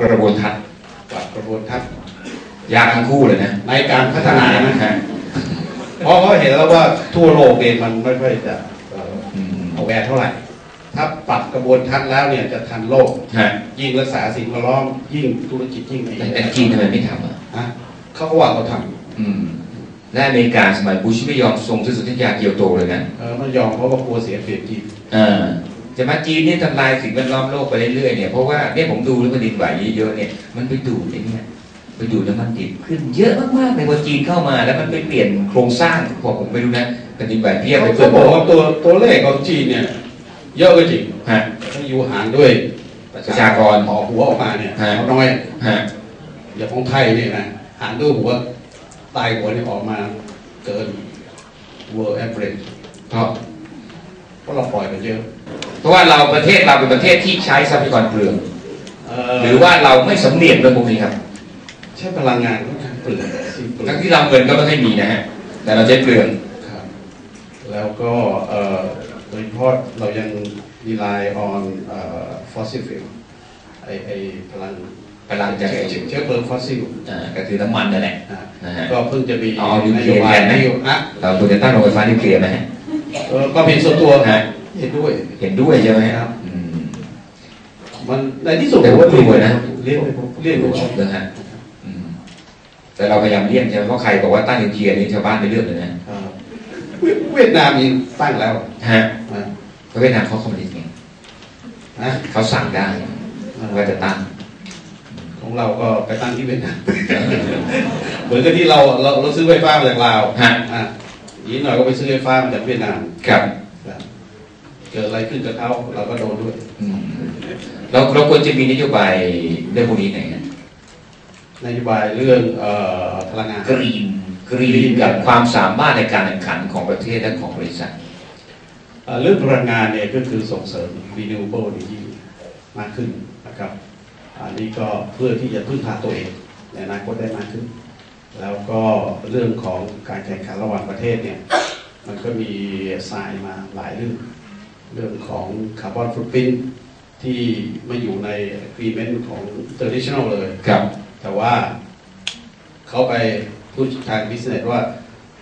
กระบวนทัศน์ปรับกระบวนทัศน์ยากทั้งคู่เลยนะในการพัฒนานะฮะเพราะเขาเห็นแล้วว่าทั่วโลกเองมันไม่ค่อยจะเอ่ออืมเอาแวร์เท่าไหร่ ถ้าปรับกระบวนทัศน์แล้วเนี่ยจะทันโลกฮะยิ่งรักษาสิ่งแวดล้อมยิ่งธุรกิจยิ่งดีแต่แต่จีนทำไมไม่ทำอะนะเขาก็ว่าเขาทอืมและอเมริกาสมัยบุชไม่ยอมส่งซื้อสัญญาเกียวโตเลยนะำเออไม่ยอมเพราะว่ากลัวเสียเปรียบจีน อ่าจะมาจีนเนี่ยทำลายสิ่งแวดล้อมโลกไปเรื่อยๆเนี่ยเพราะว่าเนี่ยผมดูแล้วแผ่นดินไหวเยอะๆเนี่ยมันไปดูดไอ้เนี่ยไปดูดน้ำมันดิบขึ้นเยอะมากๆเลยพอจีนเข้ามาแล้วมันไปเปลี่ยนโครงสร้างพอผมไปดูนะแผ่นดินไหวเพียบเลยเขาบอกว่าตัวตัวเลขของจีนเนี่ยเยอะก็จริงฮะถ้าอยู่หารด้วยประชากรต่อหัวออกมาเนี่ยฮะเขาน้อยฮะอย่างของไทยเนี่ยนะหารด้วยหัวตายหัวเนี่ยออกมาเกิน world average เพราะเพราะเราปล่อยกันเยอะ เพราะว่าเราประเทศเราเป็นประเทศที่ใช้ทรัพยากรเปลืองเหรือว่าเราไม่สำเนียกเรื่องพวกนี้ครับ ใช้พลังงานค่อนข้างเปลืองสิ้นเปลือทั้งงที่เราเงินก็ไม่ค่อยมีนะฮะแต่เราใช้เปลืองครับแล้วก็เอ่อโดยเฉพาะเรายัง rely on เอ่อ fossil fuel ไอไอพลังพลังจากเชื้อเชื้อเพลิงฟอสซิลอ่าก็คือน้ำมันนั่นแหละนะนะฮะก็เพิ่งจะมีอ๋อนิวเคลีนยโยร์บายแทนไหมนโยบายเราควรจะตั้งโรงไฟฟ้านิวเคลียร์ไหมฮะเออความเห็นส่วนตัวฮะ เห็นด้วย เห็นด้วยใช่ไหมครับอืมมันในที่สุดแต่ผมกลัวนะเรียกเรียกเรื่องของเรื่องฮะอืมแต่เราพยายามเลี่ยงใช่ไหมเพราะใครบอกว่าตั้งนิวเคลียร์นี่ชาวบ้านไม่เลือกเลยนะเอ่อเวียเวียดนามยังตั้งแล้วฮะนะเพราะเวียดนามเขาคอมมิวนิสต์ไงนะเขาสั่งได้ว่าจะตั้งของเราก็ไปตั้งที่เวียดนามเหมือนกับที่เราเราเราซื้อไฟฟ้ามาจากลาวฮะอะอีกหน่อยก็ไปซื้อไฟฟ้ามาจากเวียดนามครับครับ เกิดอะไรขึ้นกับเขาเราก็โดนด้วยอืมเราเราควรจะมีนโยบายเรื่องพวกนี้ไหนฮะนโยบายเรื่องเอ่อพลังงานกรีนกรีนกับความสามารถในการแข่งขันของประเทศและของบริษัทเอ่อเรื่องพลังงานเนี่ยก็คือส่งเสริม renewable energy มากขึ้นนะครับอันนี้ก็เพื่อที่จะพึ่งพาตัวเองในอนาคตได้มากขึ้น แล้วก็เรื่องของการแข่งขันระหว่างประเทศเนี่ยมันก็มีทรายมาหลายเรื่อง เรื่องของคาร์บอนฟุตพิ้นที่ไม่อยู่ใน agreement ของ traditional เลยครับ แต่ว่าเขาไปพูดทาง business ว่า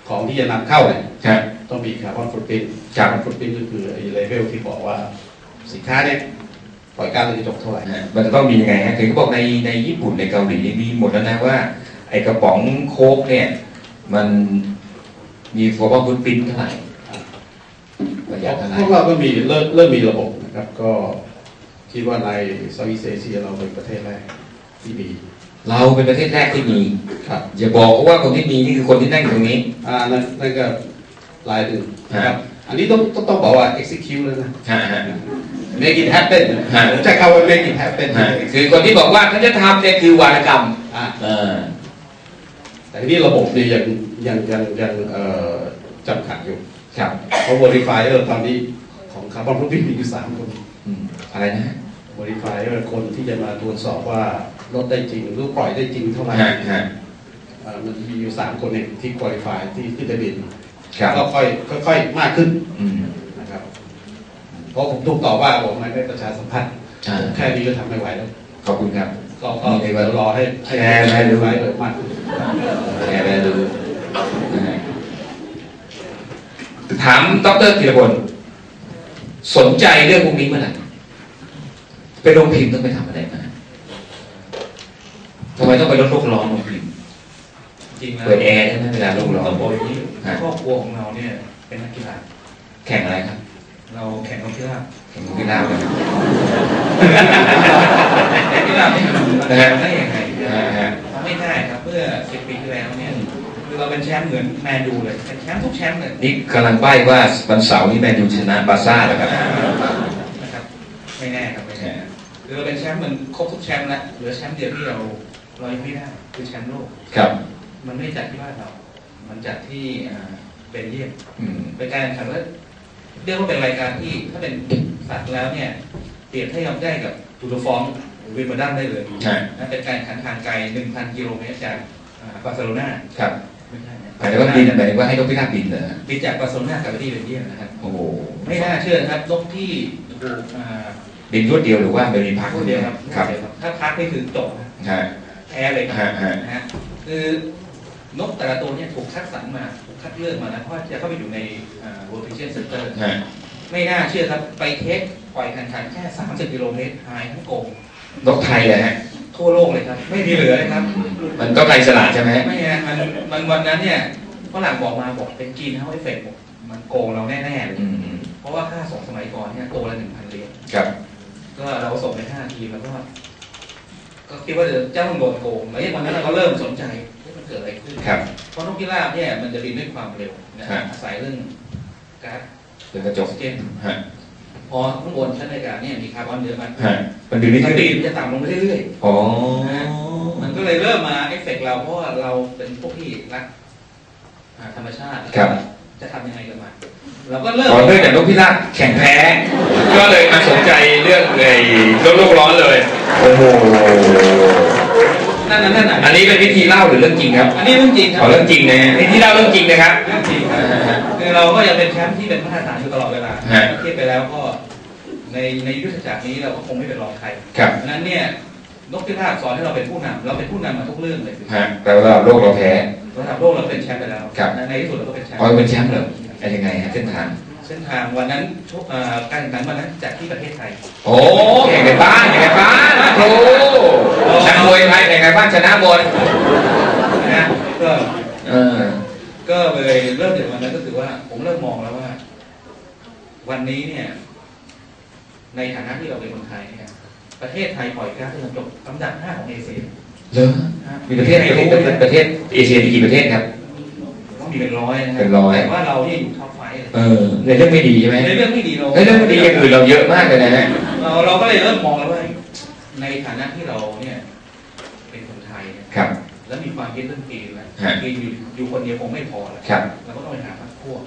ของที่จะนำเข้าเนี่ยครับต้องมีคาร์บอนฟุตพิ้นครับคาร์บอนฟุตพิ้นก็คือไอ้เลเวลที่บอกว่าสินค้าเนี่ยปล่อยก๊าซเรือนกระจกเท่าไหร่นะฮะมันจะต้องมียังไงฮะคือเขาบอกในในญี่ปุ่นในเกาหลีมีหมดแล้วนะว่า ไอ้กระป๋องโค้กเนี่ย มันมีฟอร์บอนฟุตปรินเท่าไหร่ป ระหยัดเท่าไหร่พวกเราก็มีเริ่มเริ่มมีระบบนะครับ ก็คิดว่าในเซาท์อีสเอเชียเราเป็นประเทศแรกที่มี เราเป็นประเทศแรกที่มีครับอย่าบอกเขาว่าคนที่มีนี่คือคนที่นั่งอยู่ตรงนี้ อ่านั่นนั่นก็รายหนึ่งนะคครัรับบอันนี้ต้องต้องต้องบอกว่า execute แล้วนะ ฮะฮะ make it happen นะฮะผมจะเข้าว่า make it happen ฮะคือคนที่บอกว่าเขาจะทำเนี่ยคือวารกรรมอ่าเออแต่ทีนี้ระบบเนี่ยยังยังยังยังเอ่อจำกัดอยู่ ครับเพราะ verifier ตอนนี้ของคาร์บอนฟุตพิ้นมีอยู่สามคนอืมอะไรนะฮะ verifier คนที่จะมาตรวจสอบว่าลดได้จริงหรือปล่อยได้จริงเท่าไหร่ฮะฮะเอ่อมันมีอยู่สามคนเองที่ qualify ที่ขึ้นทะเบียนครับก็ค่อยค่อยๆมากขึ้นอืม นะครับ เพราะผมถูกต่อว่าผมไม่ได้ประชาสัมพันธ์อ่าแค่นี้ก็ทำไม่ไหวแล้ว ขอบคุณครับ ก็ก็มีในวันเดี๋ยวรอให้ให้แชร์ให้ดู ไว้เลยมากขึ้น แชร์ไปดูนะฮะ ถามดรธีรพลสนใจเรื่องพวกนี้เมื่อไหร่ไปโรงพิมพ์ต้องไปทำอะไรมาทำไมต้องไปลดโลกร้อนโรงพิมพ์จริงแล้วเปิดแอร์ใช่ไหมเวลาโลกร้อนต้องบอกอย่างนี้ฮะครอบครัวของเราเนี่ย เป็นนักกีฬาแข่งอะไรครับ เราแข่งนกพิราบแข่งกีฬาบกันนักกีฬาไม่ทำนะฮะได้ยังไงฮะฮะ ไม่ได้ครับเมื่อสิบปีที่แล้วเนี่ยคือ เราเป็นแชมป์เหมือนแมนยูเลยเป็นแชมป์ทุกแชมป์เลยนี่กำลังใบ้ว่าวันเสาร์นี้แมนยูชนะบาร์ซ่าแล้วครับนะครับ ไม่แน่ครับไม่แน่คือเราเป็นแชมป์เหมือนครบทุกแชมป์แล้วเหลือแชมป์เดียวที่เราเรายังไม่ได้คือแชมป์โลกครับ มันไม่จัดที่บ้านเรา มันจัดที่อ่าเบลเยียมอืมเป็นการแข่งขันแล้วเรียกว่าเป็นรายการที่ถ้าเป็นสัตว์แล้วเนี่ยเปรียบเทียบได้กับทูตฟองหรือวิมเบิลดันได้เลยใช่นะเป็นการแข่งขันทางไกล 1,000 กิโลเมตรจากอ่าบาร์เซโลนาครับ ไม่ใช่นะหมายถึงว่าบินหมายถึงว่าให้นกพิราบบินเหรอบินจากบาร์เซโลนากลับไปที่เบลเยียมนะครับโอ้โหไม่น่าเชื่อนะครับนกที่ถูกอ่าบินรวดเดียวหรือว่ามันมีพักพูดเดียวครับครับเดียวครับ ถ้าพักนี่คือจบนะฮะแพ้เลยครับฮะฮะนะฮะคือนกแต่ละตัวเนี่ยถูกคัดสรรมาถูกคัดเลือกมานะเพราะว่าจะเข้าไปอยู่ในอ่า World Vision Center ฮะไม่น่าเชื่อครับ ไปเทสปล่อยแข่งขันแค่ 30 กิโลเมตรหายทั้งโกงนกไทยเลยฮะ ทั่วโลกเลยครับ ไม่มีเหลือเลยครับ มันก็ไกลสลาดใช่ไหมฮะไม่ฮะมันมันวันนั้นเนี่ยฝรั่งบอกมาบอกเป็นจีนเฮาเอฟเฟกมันโกงเราแน่ๆเลยอืมอืมเพราะว่าค่าส่งสมัยก่อนเนี่ยตัวละหนึ่งพันเหรียญครับ ก็เราส่งไปห้าทีมแล้วก็ก็คิดว่าเดี๋ยวเจ้าต้องโดนโกงแล้ววันนั้นเราก็เริ่มสนใจเฮ้ยมันเกิดอะไรขึ้นครับเพราะนกพิราบเนี่ยมันจะบินด้วยความเร็วนะฮะอาศัยเรื่องก๊าซเป็นกระจออกกซิเจนฮะ พอข้างบนชั้นอากาศเนี่ยมีคาร์บอนเยอะมากฮะมันดึงนิดสนึปีงดมันจะต่ำลงไปเรื่อยอ๋อๆมันก็เลยเริ่มมาเอฟเฟกต์เราเพราะว่าเราเป็นพวกที่รักอ่าธรรมชาติครับจะทำยังไงกับมันเราก็เริ่มอ๋อเนื่องจากนกพิราบแข่งแพ้ ก็เลยมาสนใจเรื่องไอ้โลกร้อนเลย โอ้โห นั่นนั่นนั่นอันนี้เป็นวิธีเล่าหรือเรื่องจริงครับ อันนี้เรื่องจริงครัขอเรื่องจริงนะฮะนี่ที่เล่าเรื่องจริงนะครับเรื่องจริงครับคือเราก็ยังเป็นแชมป์ที่เป็นมาตรฐานอยู่ตลอดเวลาฮะเทียบไปแล้วก็ในในยุทธจักรนี้เราก็คงไม่เป็นรองใครครับเพราะฉะนั้นเนี่ยนกพิราบสอนให้เราเป็นผู้นำเราเป็นผู้นำมาทุกเรื่องเลยฮะแต่ว่าโลกเราแพ้ระดับโลกเราเป็นแชมป์ไปแล้วครับในที่สุดเราก็เป็นแชมป์อ๋อเป็นแชมป์เหรอเป็นยังไงฮะเส้นทาง เส้นทางวันนั้นทุกเอ่อการแข่งขันวันนั้นจัดที่ประเทศไทย โอ้แข่งกันบ้านแข่งกันบ้านโอ้นักมวยไทยแข่งกันบ้านชนะหมดนะฮะก็เออก็เลยเริ่มจากวันนั้นก็คือว่า ผมเริ่มมองแล้วว่า วันนี้เนี่ย ในฐานะที่เราเป็นคนไทยเนี่ยประเทศไทยปล่อยก๊าซเรือนกระจกลำดับห้าของเอเชียเหรอมีประเทศประเทศประเทศเอเชียมีกี่ประเทศครับ ต้องมีเป็นร้อยนะคบเป็นร้อยแต่ว่าเราเนี่ยอยู่ท็อปไฟว์ เลยเออในเรื่องไม่ดีใช่ไหมในเรื่องไม่ดีเราในเรื่องไม่ดีอย่างอื่นเราเยอะมากเลยนะฮะเราเราก็เลยเริ่มมองแล้วว่าในฐานะที่เราเนี่ยเป็นคนไทยเนี่ยครับ แล้วมีความคิดเรื่องปีนแล้วฮะปีนอยู่อยู่คนเดียวคงไม่พอแล้วครับเราก็ต้องไปหาพรรคพวก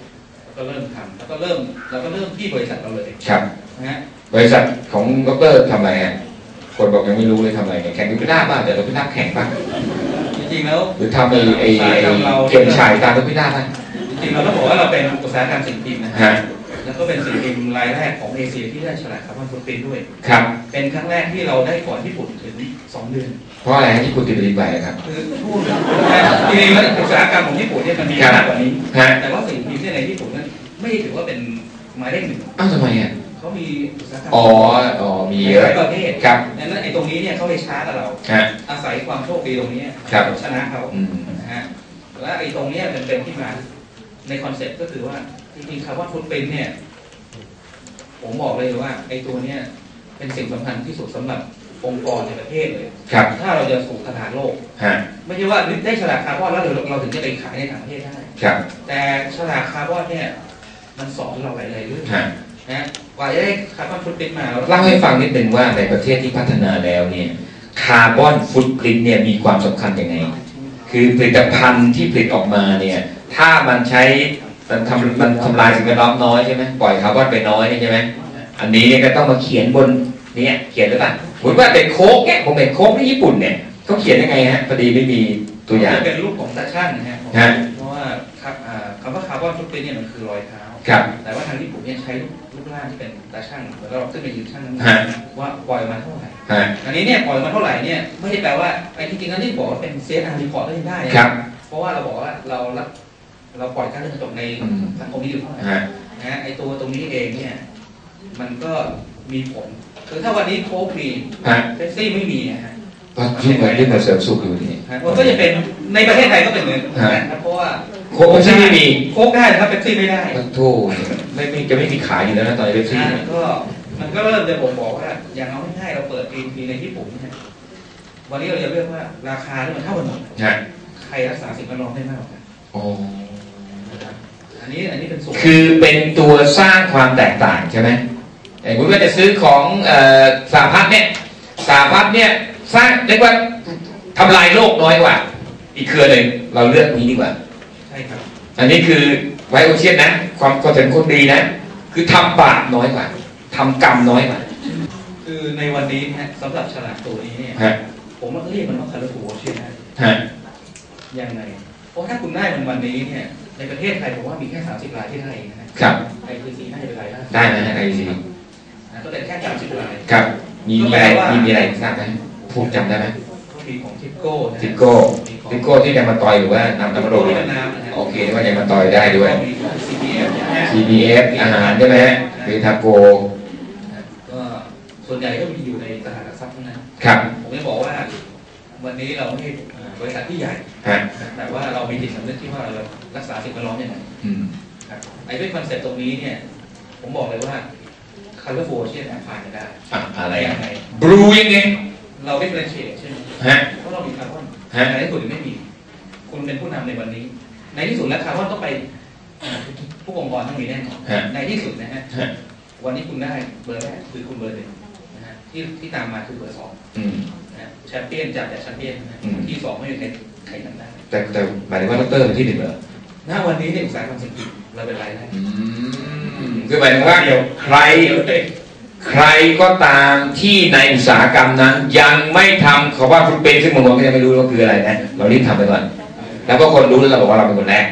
แล้วก็เริ่มทำแล้วก็เริ่มเราก็เริ่มที่บริษัทเราเลยครับนะฮะบริษัทของดรทำอะไรฮะคนบอกยังไม่รู้เลยทำอะไรเนี่ยแข่งนกพิราบบ้างแต่นกพิราบแข่งบ้างจริงๆแล้วหรือทำไอ้ไอ้สายไอ้ทำเราเข็มฉายตามนกพิราบบ้างจ ริงๆเราต้องบอกว่าเราเป็นอุตสาหกรรมสิ่งพิมพ์นะฮะฮะแล้วก็เป็นสิ่งพิมพ์รายแรกของเอเชียที่ได้ฉลากคาร์บอนฟุตปรินท์ด้วยครับ เป็นครั้งแรกที่เราได้ก่อนญี่ปุ่นถึงสองเดือน เพราะอะไรฮะที่คุณติดผลิตไปครับคือพูดนะจริงๆแล้วอุตสาหกรรมของญี่ปุ่นเนี่ยมันมีครับมากกว่านี้ฮะแต่ว่าสิ่งพิมพ์เนี่ยในญี่ปุ่นนั้นไม่ได้ถือว่าเป็นหมายเลขหนึ่งอ้าวทำไมอะเขามีอุตสาหกรรมอ๋ออ๋อมีเยหอะลายประเทศครับดังนั้นไอ้ตรงนี้เนี่ยเขาเลยช้ากับเราฮะอาศัยความโชคดีตรงนี้ครับชนะเขาอืมนะฮะและไอ้ตรงเนี้ยมันเป็นที่มา ในคอนเซ็ปต์ก็คือว่าจริงๆคาร์บอนฟุตปรินท์เนี่ย ผมบอกเลยว่าไอ้ตัวเนี้ยเป็นสิ่งสำคัญที่สุดสำหรับองค์กรในประเทศเลย ครับ ถ้าเราจะสู่ตลาดโลก ฮะ ไม่ใช่ว่าได้ฉลากคาร์บอนแล้วเราเราถึงจะไปขายในต่างประเทศได้ ครับ แต่ฉลากคาร์บอนเนี่ย มันสอนเราหลายๆเรื่องฮะ นะกว่าจะได้คาร์บอนฟุตปรินท์มาเราเล่าให้ฟังนิดนึงว่าในประเทศที่พัฒนาแล้วเนี่ยคาร์บอนฟุตปรินเนี่ยมีความสำคัญยังไง คือผลิตภัณฑ์ที่ผลิตออกมาเนี่ย ถ้ามันใช้มันทำมันทำลายสิ่งแวดล้อมน้อยใช่ไหมปล่อยคาร์บอนไปน้อยใช่ไหมอันนี้เนี่ยก็ต้องมาเขียนบนเนี่ยเขียนหรือเปล่าสมมติว่าเป็นโค้กเนี่ยผมเห็นโค้กที่ญี่ปุ่นเนี่ยเขาเขียนยังไงฮะพอดีไม่มีตัวอย่างจะเป็นรูปของตาช่างนะฮะฮะเพราะว่าครับอ่าคำว่าคาร์บอนฟุตปรินท์เนี่ยมันคือรอยเท้าครับแต่ว่าทางญี่ปุ่นเนี่ยใช้รูปรูปร่างที่เป็นตาช่างเหมือนเราขึ้นไปยืนช่างน้ำหนัฮะกว่าปล่อยมาเท่าไหร่ฮะอันนี้เนี่ยปล่อยมาเท่าไหร่เนี่ยไม่ได้แปลว่าไอ้ที่จริงๆแล้วที่บอกว่าเป็นเซฟอาร์รีพอร์ตก็ยังได้นะครับเพราะว่าเราบอกว่าเรารับ เราปล่อยก๊าซเรือนกระจกในอืมสังคมนี้อยู่เท่าไหร่ฮะนะฮะไอ้ตัวตรงนี้เองเนี่ย มันก็มีผล คือถ้าวันนี้โค้กมีฮะเบปซี่ไม่มีนะฮะก็ยุ่งกับยุ่งกับเสริมสุขอยู่นี่นะมันก็จะเป็นในประเทศไทยก็เป็นเหมือนกันนะครับเพราะว่าโค้กไม่ใช่ไม่มีโค้กได้นะครับเบปซี่ไม่ได้โธ่ไม่ไม่จะไม่มีขายอยู่แล้วนะตอนนี้เบปซี่นะเนี่ยก็มันก็เริ่มจะบ่งบอกว่า อย่างเอาง่ายๆเราเปิดทีทีในญี่ปุ่นเนี่ยวันนี้เราจะเลือกว่าราคาที่มันเท่ากันหมดฮะใครรักษาสิ่งแวดล้อมได้มากกว่ากันโอ้นะครับอันนี้อันนี้เป็นส่วนคือเป็นตัวสร้างความแตกต่างใช่ไหมไอ้คุณว่าจะซื้อของเอ่อสาพัฒน์เนี่ยสาพัฒน์เนี่ยสร้างเรียกว่าทำลายโลกน้อยกว่า อีกเครือหนึ่งเราเลือกนี้ดีกว่าใช่ครับอันนี้คือไวโอเชียนนะ ความความเป็นคนดีนะ คือทำบาปน้อยกว่าทำกรรมน้อยกว่า คือในวันนี้นะฮะสำหรับฉลากตัวนี้เนี่ยฮะผมว่าเรียกมันว่าคาร์บูเชียนะฮะยังไงเพราะถ้าคุณได้มันวันนี้เนี่ย ในประเทศไทยผมว่ามีแค่ 30รายที่ได้นะฮะครับไอทีซีน่าจะเป็นรายได้ได้นะฮะไอซีนะก็แต่แค่สามสิบรายครับ มีมีอะไรก็แปลว่ามีมีมีอะไรทราบไหมพูดจำได้ไหมก็มีของทิปโก้นะฮะทิปโก้มีของทิปโก้ที่ยังมาต่อยหรือว่านำทิตำปรโก้วจที่เป็นน้ำนะฮะโอเคว่ายังมาต่อยได้ด้วยก็มีของ CPF นะฮะ CBF อาหารใช่ไหมฮะเบทาโกก็ส่วนใหญ่ก็มีอยู่ในตลาดหลักทรัพย์ทั้งนั้นครับผมจะบอกว่าวันนี้เราไม่ใช่อ่าบริษัทที่ใหญ่ฮะ แต่ว่าเรามีจิตสำนึกที่ว่าเรารักษาสิ่งแวดล้อมยังไงอืมครับไอ้ด้วยคอนเซ็ปต์ตรงนี้เนี่ย ผมบอกเลยว่าคาร์บอนโฟเชียนแอมพายได้อะอะไรยัอะงไงบลูยังไงเราได้เฟรนเชตใช่ไหมฮะเพราะเรามีคาร์บอนฮะในที่สุดไม่มี คุณเป็นผู้นำในวันนี้ ในที่สุดแล้วคาร์บอนต้องไปอ่าทุกองค์กรต้องมีแน่นอนฮะในที่สุดนะฮะฮะวันนี้คุณได้เบอร์แรกคือคุณเบอร์หนึ่งนะฮะที่ที่ตามมาคือเบอร์สองอืมนะฮะแชมเปี้ยนจากแต่แชมเปี้ยนนะฮะอืมที่สองไม่มีใคร ใครทำได้แต่แต่หมายถึงว่าดรเป็นที่หนึ่งเหรอณวันนี้ในอุตสาหกรรมสิ่งพิมพ์เราเป็นรายได้อืมคือหมายถึงว่าใครใครก็ตามที่ในอุตสาหกรรมนั้น ยังไม่ทำเขาว่าฟุตเป็นซึ่งบางคนก็ยังไม่รู้ว่าคืออะไรนะเรารีบทำไปก่อนแล้วพอคนรู้แล้วเราบอกว่าเราเป็นคนแรก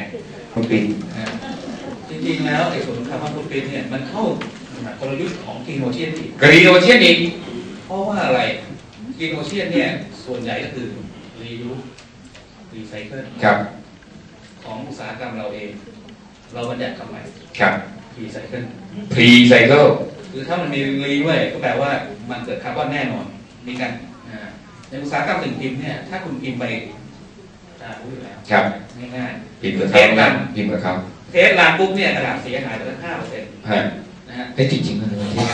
ฟุตเป็นนะฮะจริงๆแล้วไอ้ส่วนของคาร์บอนฟุตปรินท์เนี่ยมันเข้ากลยุทธ์ของกีโนเชียนอีกกรีโอเชียนอีกเพราะว่าอะไรกีโนเชียนเนี่ยส่วนใหญ่ก็คือรียู รีไซเคิลครับของอุตสาหกรรมเราเอง เราบัญญัติคำใหม่ครับรีไซเคิลพรีไซเคิลคือถ้ามันมีรีด้วยก็แปลว่ามันเกิดคาร์บอนแน่นอนมีการอ่าในอุตสาหกรรมสิ่งพิมพ์เนี่ยถ้าคุณพิมพ์ไปอ่ารู้อยู่แล้วครับง่ายพิมพ์กับเขานะพิมพ์กับเขาๆเทสลานปุ๊บเนี่ยกระดาษเสียหายไปตั้งห้าเปอร์เซ็นต์ฮะนะฮะไอ้ยจริงๆมันเลยที่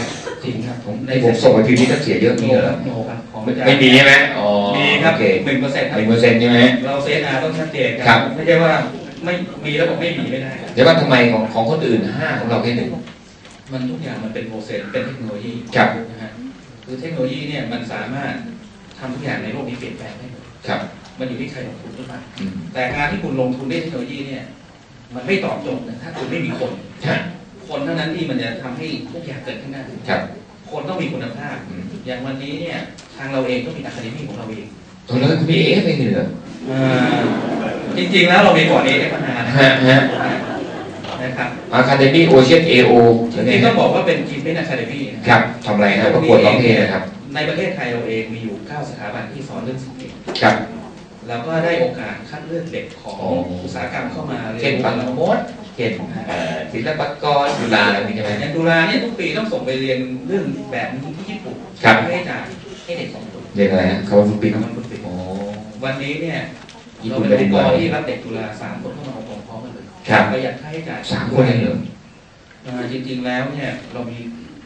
จริงครับผมไอ้ผมส่งไปพิมพ์นี่ก็เสียเยอะโนมีเหรคอรับโนครับของไม่ไม่มีใช่ไหมอ๋อมีครับโอเคหนึ่งเปอร์เซ็นต์ครับหนึ่งเปอร์เซ็นต์ใช่ไหมเราเซฟอาต้องชัดเจนครับไม่ใช่ว่าไม่มีแล้วบอกไม่มีไม่ได้เดี๋ยวว่าทำไมของของคนอื่นห้าของเราแค่หนึ่งมันทุกอย่างมันเป็นโปรเซสเป็นเทคโนโลยีครับนะฮะคือเทคโนโลยีเนี่ยมันสามารถทำทุกอย่างในโลกนี้เปลี่ยนแปลงได้หมดครับ มันอยู่ที่ใครลงทุนหรือเปล่าอืมแต่การที่คุณลงทุนด้วยเทคโนโลยีเนี่ย มันไม่ตอบโจทย์นะถ้าคุณไม่มีคนฮะ คนเท่านั้นที่มันจะทำให้ทุกอย่างเกิดขึ้นได้ครับ คนต้องมีคุณภาพอืมอย่างวันนี้เนี่ย ทางเราเองก็มีอะคาเดมี่ของเราเองตรงนั้นคุณพี่เอ๊ะไม่เหรออ่าจริงๆแล้วเรามีก่อนเองได้มานานนะฮะฮะนะครับอะคาเดมี่โอเชียนเอโอจริงๆต้องบอกว่าเป็นทีมเป็นอะคาเดมี่นะครับทำอะไรครับประกวดร้องเพลงนะครับ ในประเทศไทยเราเองมีอยู่ 9 สถาบันที่สอนเรื่องสิ่งพิมพ์ครับเราก็ได้โอกาสคัดเลือกเด็กของอ๋ออุตสาหกรรมเข้ามาเรียเช่นนปังเรามด เช่นเอ่อศิลปากรจุฬาอะไรนี้ใช่ไหมอย่างดุราเนี่ยทุกปีต้องส่งไปเรียนเรื่องแบบนี้ที่ญี่ปุ่นครับให้จ่ายให้เด็กสองคนเรียนอะไรฮะคำว่าฟุตปินทำมันฝึกโอ้วันนี้เนี่ยญี่เราปุ่นเป็นไปอดิงนค์ไหกวรที่รับเด็กจุฬาสามคนเข้ามาอบรมพร้อมกันเลยครับประหยัดค่าใช้จ่ายสามคนเองเหรออ่าจริงๆแล้วเนี่ยเรามี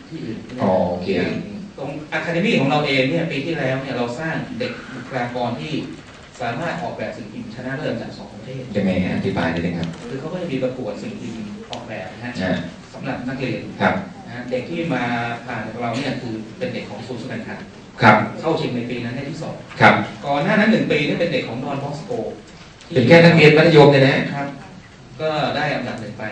ที่อื่นด้วยอ๋อโอเคย่างตรงอะคาเดมี่ของเราเองเนี่ยปีที่แล้วเนี่ยเราสร้างเด็กบุคลากรที่ สามารถออกแบบสิ่งพิมพ์ชนะเลิศจากสองประเทศยังไงฮะอธิบายได้เลยครับคือเขาก็จะมีประกวดสิ่งพิมพ์ออกแบบนะฮะอ่าสำหรับนักเรียนครับนะฮะเด็กที่มาผ่านกับเราเนี่ยคือเป็นเด็กของศูนย์สุนันทาครับเข้าชิงในปีนั้นได้ที่สองครับก่อนหน้านั้นหนึ่งปีนี่เป็นเด็กของดอนบอสโกเป็นแค่นักเรียนมัธยมเนี่ยนะครับ ก็ได้อันดับหนึ่งไป